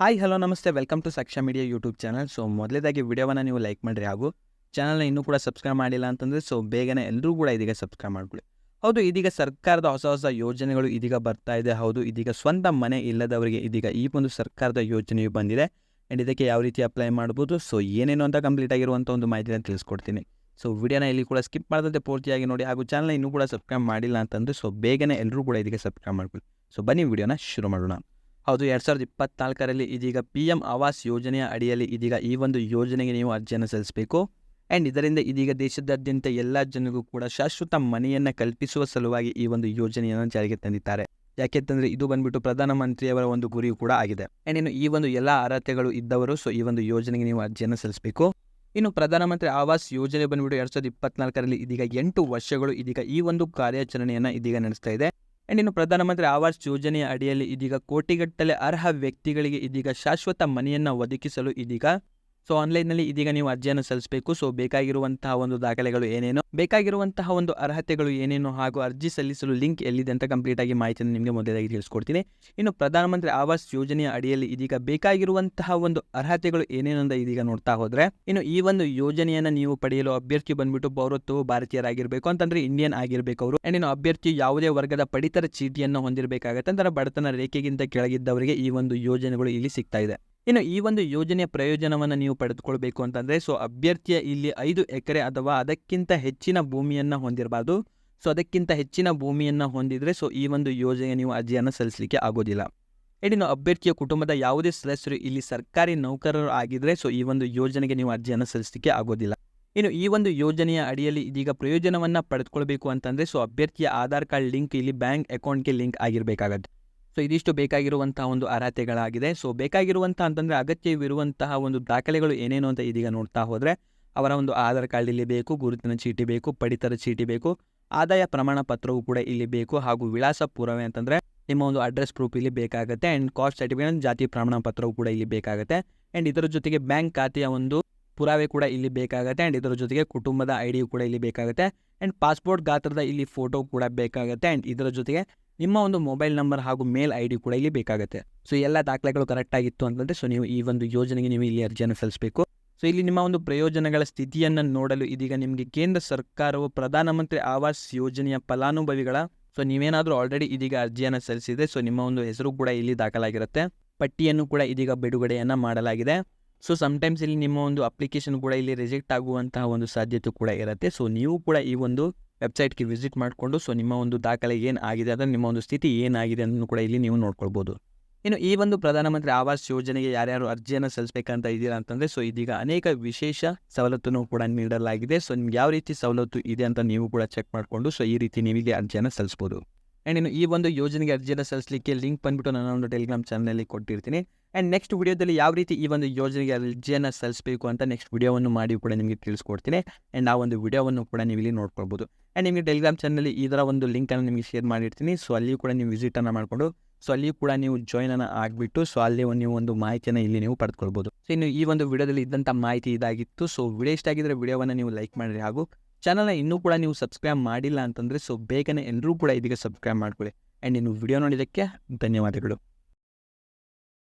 Hi hello ನಮಸ್ತೆ. Welcome to Saksha media YouTube channel so ಮೊದಲೇದಾಗಿ ವಿಡಿಯೋವನ್ನು ನೀವು ಲೈಕ್ ಮಾಡಿರಿ ಹಾಗೂ ಚಾನಲ್ನ ಇನ್ನೂ ಕೂಡ ಸಬ್ಸ್ಕ್ರೈಬ್ ಮಾಡಿಲ್ಲ ಅಂತಂದರೆ ಸೊ ಬೇಗನೆ ಎಲ್ಲರೂ ಕೂಡ ಇದೀಗ ಸಬ್ಸ್ಕ್ರೈಬ್ ಮಾಡ್ಕೊಳ್ಳಿ. ಹೌದು, ಇದೀಗ ಸರ್ಕಾರದ ಹೊಸ ಹೊಸ ಯೋಜನೆಗಳು ಇದೀಗ ಬರ್ತಾ ಇದೆ. ಹೌದು, ಇದೀಗ ಸ್ವಂತ ಮನೆ ಇಲ್ಲದವರಿಗೆ ಇದೀಗ ಈ ಒಂದು ಸರ್ಕಾರದ ಯೋಜನೆಯು ಬಂದಿದೆ. ಆ್ಯಂಡ್ ಇದಕ್ಕೆ ಯಾವ ರೀತಿ ಅಪ್ಲೈ ಮಾಡ್ಬೋದು? ಸೊ ಏನೇನು ಅಂತ ಕಂಪ್ಲೀಟ್ ಆಗಿರುವಂಥ ಒಂದು ಮಾಹಿತಿನ ತಿಳಿಸ್ಕೊಡ್ತೀನಿ. ಸೊ ವಿಡಿಯೋನ ಇಲ್ಲಿ ಕೂಡ ಸ್ಕಿಪ್ ಮಾಡದಂತೆ ಪೂರ್ತಿಯಾಗಿ ನೋಡಿ ಹಾಗೂ ಚಾನಲ್ ಇನ್ನೂ ಕೂಡ ಸಬ್ಸ್ಕ್ರೈಬ್ ಮಾಡಿಲ್ಲ ಅಂತಂದರೆ ಸೊ ಬೇಗನೆ ಎಲ್ಲರೂ ಕೂಡ ಇದಕ್ಕೆ ಸಬ್ಸ್ಕ್ರೈಬ್ ಮಾಡ್ಕೊಳ್ಳಿ. ಸೊ ಬನ್ನಿ, ವಿಡಿಯೋನ ಶುರು ಮಾಡೋಣ. ಹೌದು, ಎರಡು ಸಾವಿರದ ಇಪ್ಪತ್ನಾಲ್ಕರಲ್ಲಿ ಇದೀಗ ಪಿ ಎಂ ಆವಾಸ್ ಯೋಜನೆಯ ಅಡಿಯಲ್ಲಿ ಇದೀಗ ಈ ಒಂದು ಯೋಜನೆಗೆ ನೀವು ಅರ್ಜಿಯನ್ನು ಸಲ್ಲಿಸಬೇಕು. ಆ್ಯಂಡ್ ಇದರಿಂದ ಇದೀಗ ದೇಶದಾದ್ಯಂತ ಎಲ್ಲ ಜನರಿಗೂ ಕೂಡ ಶಾಶ್ವತ ಮನೆಯನ್ನು ಕಲ್ಪಿಸುವ ಸಲುವಾಗಿ ಈ ಒಂದು ಯೋಜನೆಯನ್ನು ಜಾರಿಗೆ ತಂದಿದ್ದಾರೆ. ಯಾಕೆಂತಂದರೆ ಇದು ಬಂದ್ಬಿಟ್ಟು ಪ್ರಧಾನಮಂತ್ರಿಯವರ ಒಂದು ಗುರಿಯೂ ಕೂಡ ಆಗಿದೆ. ಆ್ಯಂಡ್ ಇನ್ನು ಈ ಒಂದು ಎಲ್ಲ ಅರ್ಹತೆಗಳು ಇದ್ದವರು, ಸೊ ಈ ಒಂದು ಯೋಜನೆಗೆ ನೀವು ಅರ್ಜಿಯನ್ನು ಸಲ್ಲಿಸಬೇಕು. ಇನ್ನು ಪ್ರಧಾನಮಂತ್ರಿ ಆವಾಸ್ ಯೋಜನೆ ಬಂದ್ಬಿಟ್ಟು ಎರಡು ಸಾವಿರದ ಇಪ್ಪತ್ನಾಲ್ಕರಲ್ಲಿ ಇದೀಗ ಎಂಟು ವರ್ಷಗಳು ಇದೀಗ ಈ ಒಂದು ಕಾರ್ಯಾಚರಣೆಯನ್ನು ಇದೀಗ ನಡೆಸ್ತಾ ಇದೆ. ಆ್ಯಂಡ್ ಇನ್ನು ಪ್ರಧಾನಮಂತ್ರಿ ಆವಾಸ್ ಯೋಜನೆಯ ಅಡಿಯಲ್ಲಿ ಇದೀಗ ಕೋಟಿಗಟ್ಟಲೆ ಅರ್ಹ ವ್ಯಕ್ತಿಗಳಿಗೆ ಇದೀಗ ಶಾಶ್ವತ ಮನೆಯನ್ನು ಒದಗಿಸಲು ಇದೀಗ ಸೊ ಆನ್ಲೈನ್ನಲ್ಲಿ ಇದೀಗ ನೀವು ಅರ್ಜಿಯನ್ನು ಸಲ್ಲಿಸಬೇಕು. ಸೊ ಬೇಕಾಗಿರುವಂತಹ ಒಂದು ದಾಖಲೆಗಳು ಏನೇನು? ಬೇಕಾಗಿರುವಂತಹ ಒಂದು ಅರ್ಹತೆಗಳು ಏನೇನು? ಹಾಗೂ ಅರ್ಜಿ ಸಲ್ಲಿಸಲು ಲಿಂಕ್ ಎಲ್ಲಿದೆ ಅಂತ ಕಂಪ್ಲೀಟ್ ಆಗಿ ಮಾಹಿತಿಯನ್ನು ನಿಮಗೆ ಮೊದಲಾಗಿ ತಿಳಿಸ್ಕೊಡ್ತೀನಿ. ಇನ್ನು ಪ್ರಧಾನಮಂತ್ರಿ ಆವಾಸ್ ಯೋಜನೆಯ ಅಡಿಯಲ್ಲಿ ಇದೀಗ ಬೇಕಾಗಿರುವಂತಹ ಒಂದು ಅರ್ಹತೆಗಳು ಏನೇನು ಅಂತ ಇದೀಗ ನೋಡ್ತಾ ಹೋದ್ರೆ, ಇನ್ನು ಈ ಒಂದು ಯೋಜನೆಯನ್ನು ನೀವು ಪಡೆಯಲು ಅಭ್ಯರ್ಥಿ ಬಂದ್ಬಿಟ್ಟು ಪೌರತ್ವವು ಭಾರತೀಯರಾಗಿರ್ಬೇಕು ಅಂತಂದ್ರೆ ಇಂಡಿಯನ್ ಆಗಿರ್ಬೇಕು ಅವರು. ಅಂಡ್ ಇನ್ನು ಅಭ್ಯರ್ಥಿ ಯಾವುದೇ ವರ್ಗದ ಪಡಿತರ ಚೀಟಿಯನ್ನು ಹೊಂದಿರಬೇಕಾಗತ್ತೆ ಅಂದ್ರೆ ಬಡತನ ರೇಖೆಗಿಂತ ಕೆಳಗಿದ್ದವರಿಗೆ ಈ ಒಂದು ಯೋಜನೆಗಳು ಇಲ್ಲಿ ಸಿಗ್ತಾ ಇದೆ. ಇನ್ನು ಈ ಒಂದು ಯೋಜನೆಯ ಪ್ರಯೋಜನವನ್ನು ನೀವು ಪಡೆದುಕೊಳ್ಬೇಕು ಅಂತಂದರೆ, ಸೊ ಅಭ್ಯರ್ಥಿಯ ಇಲ್ಲಿ ಐದು ಎಕರೆ ಅಥವಾ ಅದಕ್ಕಿಂತ ಹೆಚ್ಚಿನ ಭೂಮಿಯನ್ನು ಹೊಂದಿರಬಾರ್ದು. ಸೊ ಅದಕ್ಕಿಂತ ಹೆಚ್ಚಿನ ಭೂಮಿಯನ್ನು ಹೊಂದಿದರೆ, ಸೊ ಈ ಒಂದು ಯೋಜನೆಗೆ ನೀವು ಅರ್ಜಿಯನ್ನು ಸಲ್ಲಿಸಲಿಕ್ಕೆ ಆಗೋದಿಲ್ಲ. ಇನ್ನು ಅಭ್ಯರ್ಥಿಯ ಕುಟುಂಬದ ಯಾವುದೇ ಸದಸ್ಯರು ಇಲ್ಲಿ ಸರ್ಕಾರಿ ನೌಕರರು ಆಗಿದ್ದರೆ ಸೊ ಈ ಒಂದು ಯೋಜನೆಗೆ ನೀವು ಅರ್ಜಿಯನ್ನು ಸಲ್ಲಿಸಲಿಕ್ಕೆ ಆಗೋದಿಲ್ಲ. ಇನ್ನು ಈ ಒಂದು ಯೋಜನೆಯ ಅಡಿಯಲ್ಲಿ ಇದೀಗ ಪ್ರಯೋಜನವನ್ನು ಪಡೆದುಕೊಳ್ಬೇಕು ಅಂತಂದರೆ, ಸೊ ಅಭ್ಯರ್ಥಿಯ ಆಧಾರ್ ಕಾರ್ಡ್ ಲಿಂಕ್ ಇಲ್ಲಿ ಬ್ಯಾಂಕ್ ಅಕೌಂಟ್ಗೆ ಲಿಂಕ್ ಆಗಿರಬೇಕಾಗತ್ತೆ. ಸೊ ಇದಿಷ್ಟು ಬೇಕಾಗಿರುವಂತಹ ಒಂದು ಅರ್ಹತೆಗಳಾಗಿದೆ. ಸೊ ಬೇಕಾಗಿರುವಂತಹ ಅಂತಂದರೆ ಅಗತ್ಯವಿರುವಂತಹ ಒಂದು ದಾಖಲೆಗಳು ಏನೇನು ಅಂತ ಇದೀಗ ನೋಡ್ತಾ ಹೋದರೆ, ಅವರ ಒಂದು ಆಧಾರ್ ಕಾರ್ಡ್ ಇಲ್ಲಿ ಬೇಕು, ಗುರುತಿನ ಚೀಟಿ ಬೇಕು, ಪಡಿತರ ಚೀಟಿ ಬೇಕು, ಆದಾಯ ಪ್ರಮಾಣ ಪತ್ರವು ಕೂಡ ಇಲ್ಲಿ ಬೇಕು ಹಾಗೂ ವಿಳಾಸ ಪುರಾವೆ ಅಂತಂದರೆ ನಿಮ್ಮ ಒಂದು ಅಡ್ರೆಸ್ ಪ್ರೂಫ್ ಇಲ್ಲಿ ಬೇಕಾಗುತ್ತೆ ಆ್ಯಂಡ್ ಕಾಸ್ಟ್ ಸರ್ಟಿಫಿಕೇಟ್ ಜಾತಿ ಪ್ರಮಾಣ ಪತ್ರವು ಕೂಡ ಇಲ್ಲಿ ಬೇಕಾಗುತ್ತೆ. ಆ್ಯಂಡ್ ಇದರ ಜೊತೆಗೆ ಬ್ಯಾಂಕ್ ಖಾತೆಯ ಒಂದು ಪುರಾವೆ ಕೂಡ ಇಲ್ಲಿ ಬೇಕಾಗುತ್ತೆ ಆ್ಯಂಡ್ ಇದರ ಜೊತೆಗೆ ಕುಟುಂಬದ ಐ ಕೂಡ ಇಲ್ಲಿ ಬೇಕಾಗುತ್ತೆ ಆ್ಯಂಡ್ ಪಾಸ್ಪೋರ್ಟ್ ಗಾತ್ರದ ಇಲ್ಲಿ ಫೋಟೋ ಕೂಡ ಬೇಕಾಗುತ್ತೆ ಆ್ಯಂಡ್ ಇದರ ಜೊತೆಗೆ ನಿಮ್ಮ ಒಂದು ಮೊಬೈಲ್ ನಂಬರ್ ಹಾಗೂ ಮೇಲ್ ಐ ಕೂಡ ಇಲ್ಲಿ ಬೇಕಾಗುತ್ತೆ. ಸೊ, ಎಲ್ಲ ದಾಖಲೆಗಳು ಕರೆಕ್ಟ್ ಆಗಿತ್ತು ಅಂತಂದರೆ, ಸೊ, ನೀವು ಈ ಒಂದು ಯೋಜನೆಗೆ ನೀವು ಇಲ್ಲಿ ಅರ್ಜಿಯನ್ನು ಸಲ್ಲಿಸಬೇಕು. ಸೊ, ಇಲ್ಲಿ ನಿಮ್ಮ ಒಂದು ಪ್ರಯೋಜನಗಳ ಸ್ಥಿತಿಯನ್ನು ನೋಡಲು ಇದೀಗ ನಿಮಗೆ ಕೇಂದ್ರ ಸರ್ಕಾರವು ಪ್ರಧಾನಮಂತ್ರಿ ಆವಾಸ್ ಯೋಜನೆಯ ಫಲಾನುಭವಿಗಳ, ಸೊ, ನೀವೇನಾದರೂ ಆಲ್ರೆಡಿ ಇದೀಗ ಅರ್ಜಿಯನ್ನು ಸಲ್ಲಿಸಿದೆ ಸೊ, ನಿಮ್ಮ ಒಂದು ಹೆಸರು ಕೂಡ ಇಲ್ಲಿ ದಾಖಲಾಗಿರುತ್ತೆ. ಪಟ್ಟಿಯನ್ನು ಕೂಡ ಇದೀಗ ಬಿಡುಗಡೆಯನ್ನು ಮಾಡಲಾಗಿದೆ. ಸೊ ಸಮ್ಟೈಮ್ಸ್ ಇಲ್ಲಿ ನಿಮ್ಮ ಒಂದು ಅಪ್ಲಿಕೇಶನ್ ಕೂಡ ಇಲ್ಲಿ ರಿಜೆಕ್ಟ್ ಆಗುವಂತಹ ಒಂದು ಸಾಧ್ಯತೆ ಕೂಡ ಇರುತ್ತೆ. ಸೊ, ನೀವು ಕೂಡ ಈ ಒಂದು ವೆಬ್ಸೈಟ್ಗೆ ವಿಸಿಟ್ ಮಾಡಿಕೊಂಡು ಸೊ ನಿಮ್ಮ ಒಂದು ದಾಖಲೆ ಏನು ಆಗಿದೆ ಅಂದರೆ ನಿಮ್ಮ ಒಂದು ಸ್ಥಿತಿ ಏನಾಗಿದೆ ಅನ್ನೋದು ಕೂಡ ಇಲ್ಲಿ ನೀವು ನೋಡ್ಕೊಳ್ಬೋದು. ಇನ್ನು ಈ ಒಂದು ಪ್ರಧಾನಮಂತ್ರಿ ಆವಾಸ್ ಯೋಜನೆಗೆ ಯಾರ್ಯಾರು ಅರ್ಜಿಯನ್ನು ಸಲ್ಲಿಸಬೇಕಂತ ಇದ್ದೀರಾ ಅಂತಂದರೆ, ಸೊ ಇದೀಗ ಅನೇಕ ವಿಶೇಷ ಸವಲತ್ತನ್ನು ಕೂಡ ನೀಡಲಾಗಿದೆ. ಸೊ ನಿಮ್ಗೆ ಯಾವ ರೀತಿ ಸವಲತ್ತು ಇದೆ ಅಂತ ನೀವು ಕೂಡ ಚೆಕ್ ಮಾಡಿಕೊಂಡು, ಸೊ ಈ ರೀತಿ ನೀವು ಇಲ್ಲಿ ಅರ್ಜಿಯನ್ನು ಸಲ್ಲಿಸ್ಬೋದು. ಆ್ಯಂಡ್ ಇನ್ನು ಈ ಒಂದು ಯೋಜನೆಗೆ ಅರ್ಜಿಯನ್ನು ಸಲ್ಲಿಸಲಿಕ್ಕೆ ಲಿಂಕ್ ಬಂದುಬಿಟ್ಟು ನಾನು ಒಂದು ಟೆಲಿಗ್ರಾಮ್ ಚಾನಲಲ್ಲಿ ಕೊಟ್ಟಿರ್ತೀನಿ. ಆ್ಯಂಡ್ ನೆಕ್ಸ್ಟ್ ವಿಡಿಯೋದಲ್ಲಿ ಯಾವ ರೀತಿ ಈ ಒಂದು ಯೋಜನೆಗೆ ಅರ್ಜಿಯನ್ನು ಸಲ್ಲಿಸಬೇಕು ಅಂತ ನೆಕ್ಸ್ಟ್ ವಿಡಿಯೋವನ್ನು ಮಾಡಿ ಕೂಡ ನಿಮಗೆ ತಿಳಿಸ್ಕೊಡ್ತೀನಿ. ಆ್ಯಂಡ್ ಆ ಒಂದು ವಿಡಿಯೋವನ್ನು ಕೂಡ ನೀವು ಇಲ್ಲಿ ನೋಡ್ಕೊಳ್ಬೋದು. ಆ್ಯಂಡ್ ನಿಮಗೆ ಟೆಲಿಗ್ರಾಮ್ ಈ ಇದರ ಒಂದು ಲಿಂಕನ್ನು ನಿಮಗೆ ಶೇರ್ ಮಾಡಿರ್ತೀನಿ. ಸೊ ಅಲ್ಲಿಯೂ ಕೂಡ ನೀವು ವಿಸಿಟನ್ನು ಮಾಡಿಕೊಂಡು ಸೊ ಅಲ್ಲಿಯೂ ಕೂಡ ನೀವು ಜಾಯ್ನನ್ನು ಆಗಿಬಿಟ್ಟು ಸೊ ಅಲ್ಲಿ ನೀವು ಒಂದು ಮಾಹಿತಿಯನ್ನು ಇಲ್ಲಿ ನೀವು ಪಡೆದುಕೊಳ್ಬೋದು. ಸೊ ಇನ್ನು ಈ ಒಂದು ವಿಡಿಯೋದಲ್ಲಿ ಇದ್ದಂಥ ಮಾಹಿತಿ ಇದಾಗಿತ್ತು. ಸೊ ವಿಡಿಯೋ ಇಷ್ಟ ಆಗಿದ್ರೆ ವಿಡಿಯೋವನ್ನು ನೀವು ಲೈಕ್ ಮಾಡಿರಿ ಹಾಗೂ ಚಾನಲ್ನ ಇನ್ನೂ ಕೂಡ ನೀವು ಸಬ್ಸ್ಕ್ರೈಬ್ ಮಾಡಿಲ್ಲ ಅಂತಂದರೆ ಸೊ ಬೇಗನೆ ಎಲ್ಲರೂ ಕೂಡ ಇದೀಗ ಸಬ್ಸ್ಕ್ರೈಬ್ ಮಾಡ್ಕೊಳ್ಳಿ. ಆ್ಯಂಡ್ ಇನ್ನು ವಿಡಿಯೋ ನೋಡಿದ್ದಕ್ಕೆ ಧನ್ಯವಾದಗಳು.